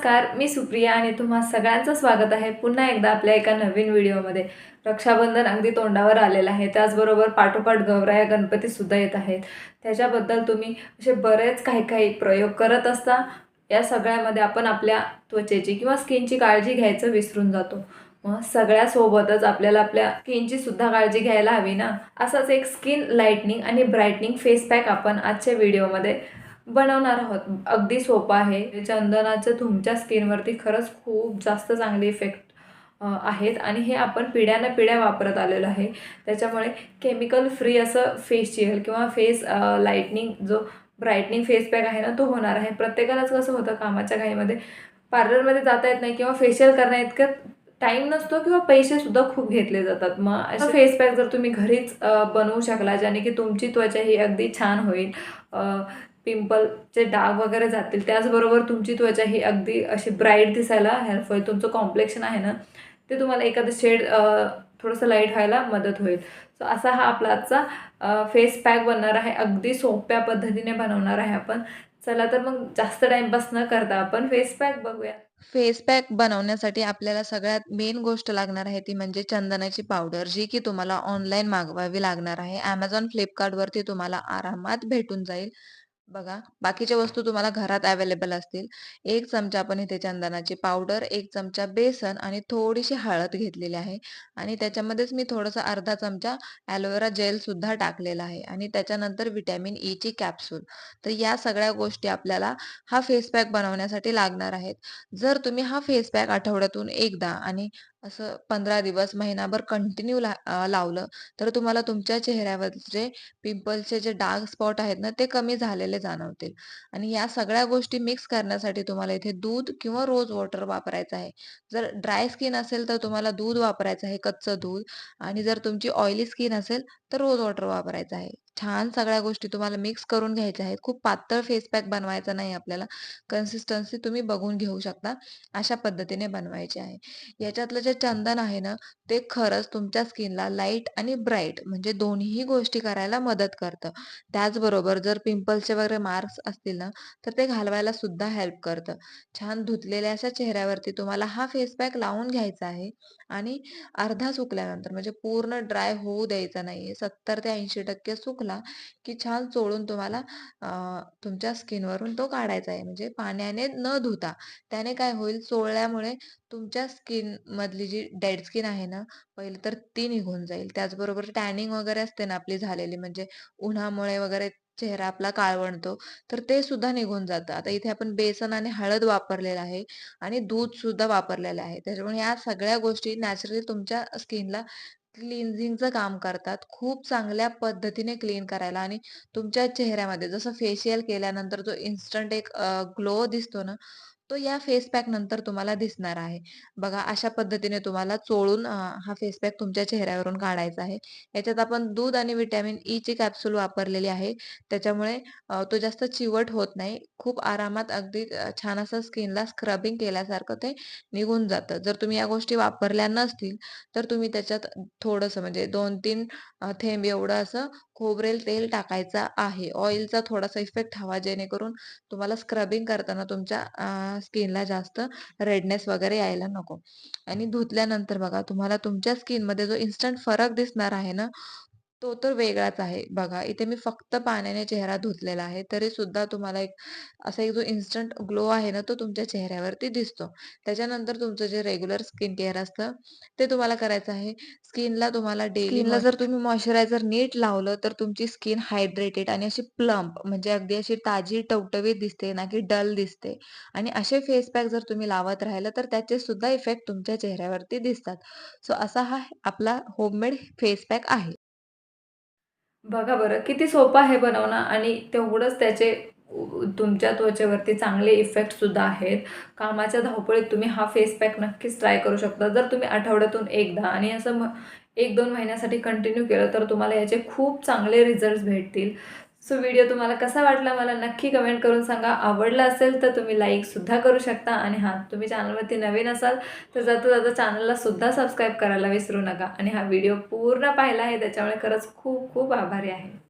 नमस्कार मी सुप्रिया आणि तुम्हा सगळ्यांचं स्वागत आहे पुन्हा एकदा आपल्या एका नवीन व्हिडिओमध्ये. रक्षाबंधन अगदी तोंडावर आलेलं आहे त्याचबरोबर पाठोपाठ गौराया गणपतीसुद्धा येत आहेत. त्याच्याबद्दल तुम्ही असे बरेच काही काही प्रयोग करत असता या सगळ्यामध्ये आपण आपल्या त्वचेची किंवा स्किनची काळजी घ्यायचं विसरून जातो. मग सगळ्यासोबतच आपल्याला आपल्या स्किनची सुद्धा काळजी घ्यायला हवी ना? असंच एक स्किन लाईटनिंग आणि ब्राईटनिंग फेस पॅक आपण आजच्या व्हिडिओमध्ये बनवणार आहोत. अगदी सोपं आहे. चंदनाचं तुमच्या स्किनवरती खरंच खूप जास्त चांगले इफेक्ट आहेत. आणि हे आपण पिढ्यानं पिढ्या वापरत आलेलो आहे. त्याच्यामुळे केमिकल फ्री असं फेशियल किंवा फेस लाईटनिंग जो ब्राईटनिंग फेस पॅक आहे ना तो होणार आहे. प्रत्येकालाच कसं होतं कामाच्या घाईमध्ये? पार्लरमध्ये जाता येत नाही किंवा फेशियल करण्या इतकं टाईम नसतो किंवा पैसेसुद्धा खूप घेतले जातात. मग असं फेस पॅक जर तुम्ही घरीच बनवू शकला ज्याने की तुमची त्वचा ही अगदी छान होईल. पिंपलचे डाग वगैरे जातील. त्याचबरोबर तुमची त्वचा ही अगदी अशी ब्राईट दिसायला हेल्प होईल तुमचं कॉम्प्लेक्शन आहे ना ते तुम्हाला एखादं शेड थोडंसं लाइट व्हायला मदत होईल. सो असा हा आपला आजचा फेस पॅक बनणार आहे. अगदी सोप्या पद्धतीने बनवणार आहे आपण. चला तर मग जास्त टाईमपास न करता आपण फेस पॅक बघूया. फेस पॅक बनवण्यासाठी आपल्याला सगळ्यात मेन गोष्ट लागणार आहे ती म्हणजे चंदनाची पावडर जी की तुम्हाला ऑनलाईन मागवावी लागणार आहे. ॲमेझॉन फ्लिपकार्टवरती तुम्हाला आरामात भेटून जाईल. बघा बाकीच्या वस्तू तुम्हाला घरात अवेलेबल असतील. एक चमचा आपण इथे चंदनाची पावडर एक चमचा बेसन आणि थोडीशी हळद घेतलेली आहे. आणि त्याच्यामध्येच मी थोडासा अर्धा चमचा ॲलोवेरा जेल सुद्धा टाकलेला आहे. आणि त्याच्यानंतर विटॅमिन ई e ची कॅप्सूल. तर या सगळ्या गोष्टी आपल्याला हा फेस पॅक बनवण्यासाठी लागणार आहेत. जर तुम्ही हा फेस पॅक आठवड्यातून एकदा आणि असं पंधरा दिवस महिनाभर कंटिन्यू ला अ, लावलं तर तुम्हाला तुमच्या चेहऱ्यावरचे पिंपल्सचे जे डार्क स्पॉट आहेत ना ते कमी झालेले जाणवतील. आणि या सगळ्या गोष्टी मिक्स करण्यासाठी तुम्हाला इथे दूध किंवा रोज वॉटर वापरायचं आहे. जर ड्राय स्किन असेल तर तुम्हाला दूध वापरायचं आहे कच्चं दूध. आणि जर तुमची ऑइली स्किन असेल तर रोज वॉटर वापरायचं आहे. छान सगळ्या गोष्टी तुम्हाला मिक्स करून घ्यायच्या आहेत. खूप पातळ फेस पॅक बनवायचा नाही आपल्याला. कन्सिस्टन्सी तुम्ही बघून घेऊ शकता. अशा पद्धतीने बनवायचे आहे. याच्यातलं जे चंदन आहे ना ते खरंच तुमच्या स्किनला लाइट आणि ब्राईट म्हणजे दोन्ही गोष्टी करायला मदत करतं. त्याचबरोबर जर पिंपल्सचे वगैरे मार्क्स असतील ना तर ते घालवायला सुद्धा हेल्प करतं. छान धुतलेल्या अशा चेहऱ्यावरती तुम्हाला हा फेस पॅक लावून घ्यायचा आहे आणि अर्धा सुकल्यानंतर म्हणजे पूर्ण ड्राय होऊ द्यायचा नाहीये. सत्तर ते ऐंशी टक्के सुकला की छान चोळून तुम्हाला तुमच्या स्किनवरून तो काढायचा आहे. म्हणजे पाण्याने न धुता. त्याने काय होईल? चोळल्यामुळे तुमच्या स्किन मधली जी डेड स्किन आहे ना पहिले तर ती निघून जाईल. त्याचबरोबर टॅनिंग वगैरे असते ना आपली झालेली म्हणजे उन्हामुळे वगैरे चेहरा आपला काळवंडतो तर ते सुद्धा निघून जातं. आता इथे आपण बेसन आणि हळद वापरलेलं आहे आणि दूध सुद्धा वापरलेलं आहे. त्याच्यामुळे या सगळ्या गोष्टी नॅचरली तुमच्या स्किनला क्लिन्झिंगचं काम करतात. खूप चांगल्या पद्धतीने क्लीन करायला आणि तुमच्या चेहऱ्यामध्ये जसं फेशियल केल्यानंतर जो इन्स्टंट एक ग्लो दिसतो ना तो या फेस पॅक नंतर तुम्हाला दिसणार आहे. बघा अशा पद्धतीने तुम्हाला चोळून हा फेस पॅक तुमच्या चेहऱ्यावरून काढायचा आहे. याच्यात आपण दूध आणि विटॅमिन ई e ची कॅप्सूल वापरलेली आहे. त्याच्यामुळे तो जास्त चिवट होत नाही. खूप आरामात अगदी छान असं स्किनला स्क्रबिंग केल्यासारखं ते निघून जातं. जर तुम्ही या गोष्टी वापरल्या नसतील तर तुम्ही त्याच्यात थोडंसं म्हणजे दोन तीन थेंब एवढं असं खोबरेल तेल टाकायचं आहे. ऑइलचा थोडासा इफेक्ट हवा जेणेकरून तुम्हाला स्क्रबिंग करताना तुमच्या स्किनला जास्त रेडनेस वगैरे यायला नको. आणि धुतल्यानंतर बघा तुम्हाला तुमच्या स्किनमध्ये जो इन्स्टंट फरक दिसणार आहे ना तो तर वेगळाच आहे. बघा इथे मी फक्त पाण्याने चेहरा धुतलेला आहे तरी सुद्धा तुम्हाला एक असा एक जो इन्स्टंट ग्लो आहे ना तो तुमच्या चेहऱ्यावरती दिसतो. त्याच्यानंतर तुमचं जे रेग्युलर स्किन केअर असतं ते तुम्हाला करायचं आहे. स्किनला तुम्हाला डेली स्किनला जर तुम्ही मॉइश्चरायझर नीट लावलं तर तुमची स्किन हायड्रेटेड आणि अशी प्लम्प म्हणजे अगदी अशी ताजी टवटवीत दिसते ना की डल दिसते. आणि असे फेस पॅक जर तुम्ही लावत राहिलं तर त्याचे सुद्धा इफेक्ट तुमच्या चेहऱ्यावरती दिसतात. सो असा हा आपला होममेड फेस पॅक आहे. बघा बरं किती सोपं आहे बनवणं आणि तेवढंच त्याचे तुमच्या त्वचेवरती चांगले इफेक्टसुद्धा आहेत. कामाच्या धावपळीत तुम्ही हा फेस पॅक नक्कीच ट्राय करू शकता. जर तुम्ही आठवड्यातून एकदा आणि असं म एक दोन महिन्यासाठी कंटिन्यू केलं तर तुम्हाला याचे खूप चांगले रिझल्ट्स भेटतील. सो व्हिडिओ तुम्हाला कसा वाटला मला नक्की कमेंट करून सांगा. आवडला असेल तर तुम्ही लाईकसुद्धा करू शकता. आणि हां तुम्ही चॅनलवरती नवीन असाल तर जाता जाता चॅनललासुद्धा सबस्क्राईब करायला विसरू नका. आणि हा व्हिडिओ पूर्ण पाहिला आहे त्याच्यामुळे खरंच खूप खूप आभारी आहे.